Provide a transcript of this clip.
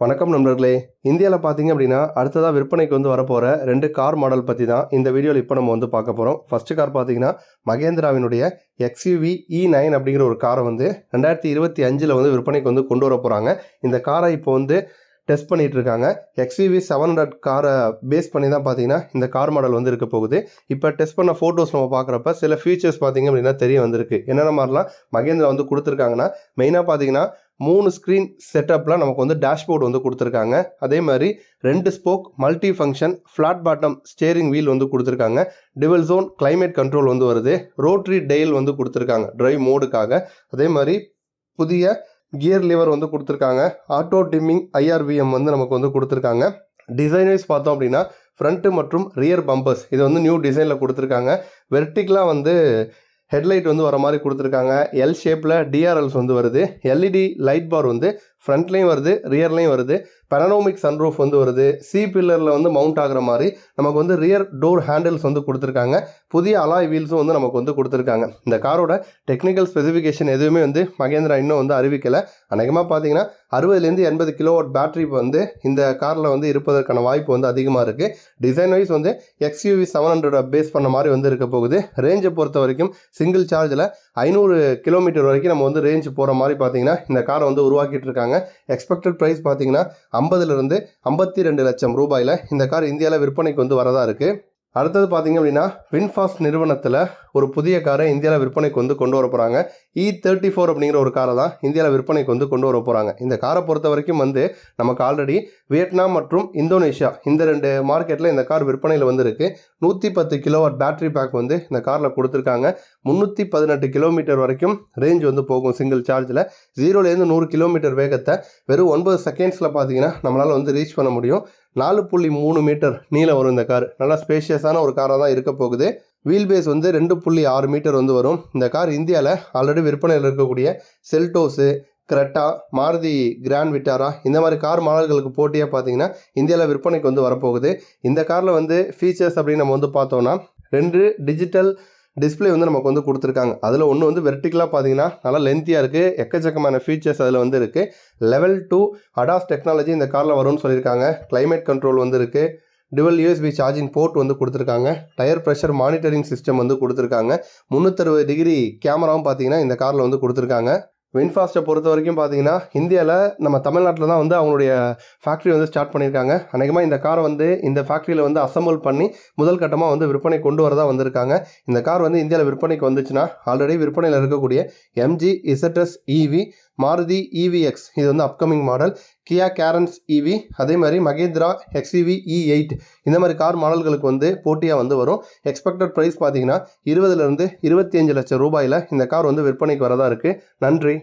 வணக்கம் நண்பர்களே. இந்தியாவில் பார்த்தீங்க அப்படின்னா அடுத்ததாக விற்பனைக்கு வந்து வரப்போகிற ரெண்டு கார் மாடல் பற்றி தான் இந்த வீடியோவில் இப்போ நம்ம வந்து பார்க்க போகிறோம் ஃபஸ்ட்டு கார் பார்த்தீங்கன்னா மகேந்திராவினுடைய எக்ஸ்யூவி இ நைன் அப்படிங்கிற ஒரு காரை வந்து ரெண்டாயிரத்தி இருபத்தி அஞ்சில் வந்து விற்பனைக்கு வந்து கொண்டு வர போகிறாங்க இந்த காரை இப்போ வந்து டெஸ்ட் பண்ணிட்டு இருக்காங்க எக்ஸ்யூவி செவன் ஹண்ட்ரட் காரை பேஸ் பண்ணி தான் பார்த்தீங்கன்னா இந்த கார் மாடல் வந்து இருக்க போகுது. இப்போ டெஸ்ட் பண்ண ஃபோட்டோஸ் நம்ம பார்க்குறப்ப சில ஃபீச்சர்ஸ் பார்த்தீங்க அப்படின்னா தெரிய வந்திருக்கு. என்னென்ன மாதிரிலாம் மகேந்திரா வந்து கொடுத்துருக்காங்கன்னா மெயினாக பார்த்தீங்கன்னா மூணு ஸ்க்ரீன் செட்டப்பில் நமக்கு வந்து டேஷ்போர்டு வந்து கொடுத்துருக்காங்க. அதே மாதிரி ரெண்டு spoke multi function flat bottom steering wheel வந்து கொடுத்துருக்காங்க. டிவல் ஜோன் கிளைமேட் கண்ட்ரோல் வந்து வருது. ரோட்ரி டெயில் வந்து கொடுத்துருக்காங்க ட்ரைவ் மோடுக்காக அதே மாதிரி புதிய கியர் லிவர் வந்து கொடுத்துருக்காங்க. ஆட்டோ டிம்மிங் ஐஆர்விஎம் வந்து நமக்கு வந்து கொடுத்துருக்காங்க. டிசைன் வைஸ் பார்த்தோம் அப்படின்னா ஃப்ரண்ட்டு மற்றும் ரியர் பம்பர்ஸ் இது வந்து நியூ டிசைனில் கொடுத்துருக்காங்க. வெர்டிக்கலாக வந்து ஹெட்லைட் வந்து வர மாதிரி கொடுத்துருக்காங்க. எல் ஷேப்பில் டிஆர்எல்ஸ் வந்து வருது. எல்இடி லைட் பார் வந்து ஃப்ரண்ட்லேயும் வருது ரியர்லேயும் வருது. பெனனோமிக் சன்ரூஃப் வந்து வருது. சி பில்லரில் வந்து மவுண்ட் ஆகிற மாதிரி நமக்கு வந்து ரியர் டோர் ஹேண்டில்ஸ் வந்து கொடுத்துருக்காங்க. புதிய அலாய் வீல்ஸும் வந்து நமக்கு வந்து கொடுத்துருக்காங்க. இந்த காரோட டெக்னிக்கல் ஸ்பெசிஃபிகேஷன் எதுவுமே வந்து மகேந்திரா இன்னும் வந்து அறிவிக்கலை. அநேகமாக பார்த்தீங்கன்னா அறுபதுலேருந்து எண்பது கிலோவாட் பேட்டரி வந்து இந்த காரில் வந்து இருப்பதற்கான வாய்ப்பு வந்து அதிகமாக இருக்குது டிசைன் வைஸ் வந்து எக்ஸ்யூவி செவன் ஹண்ட்ரட் பேஸ் பண்ண மாதிரி வந்து இருக்க போகுது. ரேஞ்சை பொறுத்த வரைக்கும் சிங்கிள் சார்ஜில் ஐநூறு கிலோமீட்டர் வரைக்கும் நம்ம வந்து ரேஞ்ச் போகிற மாதிரி பார்த்தீங்கன்னா இந்த காரை வந்து உருவாக்கிட்டு இருக்காங்க. எக்ஸ்பெக்டட் ப்ரைஸ் பார்த்தீங்கன்னா ஐம்பதுலேருந்து ஐம்பத்தி ரெண்டு லட்சம் ரூபாயில் இந்த கார் இந்தியாவில் விற்பனைக்கு வந்து வரதாக இருக்குது அடுத்தது பார்த்தீங்க அப்படின்னா வின்ஃபாஸ்ட் நிறுவனத்தில் ஒரு புதிய காரை இந்தியாவில் விற்பனைக்கு வந்து கொண்டு வர போகிறாங்க இ e தேர்ட்டி ஃபோர் அப்படிங்கிற ஒரு காரை தான் இந்தியாவில் விற்பனைக்கு வந்து கொண்டு வர போகிறாங்க இந்த காரை பொறுத்த வரைக்கும் வந்து நமக்கு ஆல்ரெடி வியட்நாம் மற்றும் இந்தோனேஷியா இந்த ரெண்டு மார்க்கெட்டில் இந்த கார் விற்பனையில் வந்து நூற்றி பத்து கிலோவாட் பேட்டரி பேக் வந்து இந்த காரில் கொடுத்துருக்காங்க. முந்நூற்றி பதினெட்டு கிலோமீட்டர் வரைக்கும் ரேஞ்ச் வந்து போகும் சிங்கிள் சார்ஜில் ஜீரோலேருந்து நூறு கிலோமீட்டர் வேகத்தை வெறும் ஒன்பது செகண்ட்ஸில் பார்த்தீங்கன்னா நம்மளால் வந்து ரீச் பண்ண முடியும். நாலு புள்ளி மூணு மீட்டர் நீளம் வரும் இந்த கார். நல்லா ஸ்பேஷியஸான ஒரு காராக தான் இருக்க போகுது. வீல் பேஸ் வந்து ரெண்டு புள்ளி ஆறு மீட்டர் வந்து வரும். இந்த கார் இந்தியாவில் ஆல்ரெடி விற்பனையில் இருக்கக்கூடிய செல்டோஸு கிரெட்டா மாருதி கிராண்ட் விட்டாரா இந்த மாதிரி கார் மாடல்களுக்கு போட்டியாக பார்த்தீங்கன்னா இந்தியாவில் விற்பனைக்கு வந்து வரப்போகுது. இந்த காரில் வந்து ஃபீச்சர்ஸ் அப்படின்னு நம்ம வந்து பார்த்தோம்னா ரெண்டு டிஜிட்டல் டிஸ்ப்ளே வந்து நமக்கு வந்து கொடுத்துருக்காங்க. அதில் ஒன்று வந்து வெர்டிக்கலாக பார்த்தீங்கன்னா நல்லா லென்த்தியாக இருக்குது எக்கச்சக்கமான ஃபீச்சர்ஸ் அதில் வந்து இருக்குது லெவல் டூ அடாஸ் டெக்னாலஜி இந்த காரில் வரும்னு சொல்லியிருக்காங்க. கிளைமேட் கண்ட்ரோல் வந்து இருக்குது டுவல் யூஎஸ்பி சார்ஜிங் போர்ட் வந்து கொடுத்துருக்காங்க. டயர் ப்ரெஷர் மானிட்டரிங் சிஸ்டம் வந்து கொடுத்துருக்காங்க. முந்நூற்றறுபது டிகிரி கேமராவும் பார்த்தீங்கன்னா இந்த காரில் வந்து கொடுத்துருக்காங்க. வின்ஃபாஸ்ட்டை பொறுத்த வரைக்கும் பார்த்தீங்கன்னா இந்தியாவில் நம்ம தமிழ்நாட்டில் தான் வந்து அவங்களுடைய ஃபேக்ட்ரி வந்து ஸ்டார்ட் பண்ணியிருக்காங்க. அநேகமாக இந்த காரை வந்து இந்த ஃபேக்ட்ரியில் வந்து அசம்பிள் பண்ணி முதல் கட்டமாக வந்து விற்பனை கொண்டு வரதா வந்திருக்காங்க. இந்த கார் வந்து இந்தியாவில் விற்பனைக்கு வந்துச்சுன்னா ஆல்ரெடி விற்பனையில் இருக்கக்கூடிய எம்ஜி இசட்எஸ் இவி மாருதி இவிஎக்ஸ் இது வந்து அப்கமிங் மாடல் கியா கேரன்ஸ் இவி அதே மாதிரி மகேந்திரா எக்ஸ்இவி இ எயிட் இந்த மாதிரி கார் மாடல்களுக்கு வந்து போட்டியாக வந்து வரும். எக்ஸ்பெக்டட் ப்ரைஸ் பார்த்தீங்கன்னா இருபதுலேருந்து இருபத்தி அஞ்சு லட்சம் ரூபாயில் இந்த கார் வந்து விற்பனைக்கு வரதா இருக்குது நன்றி.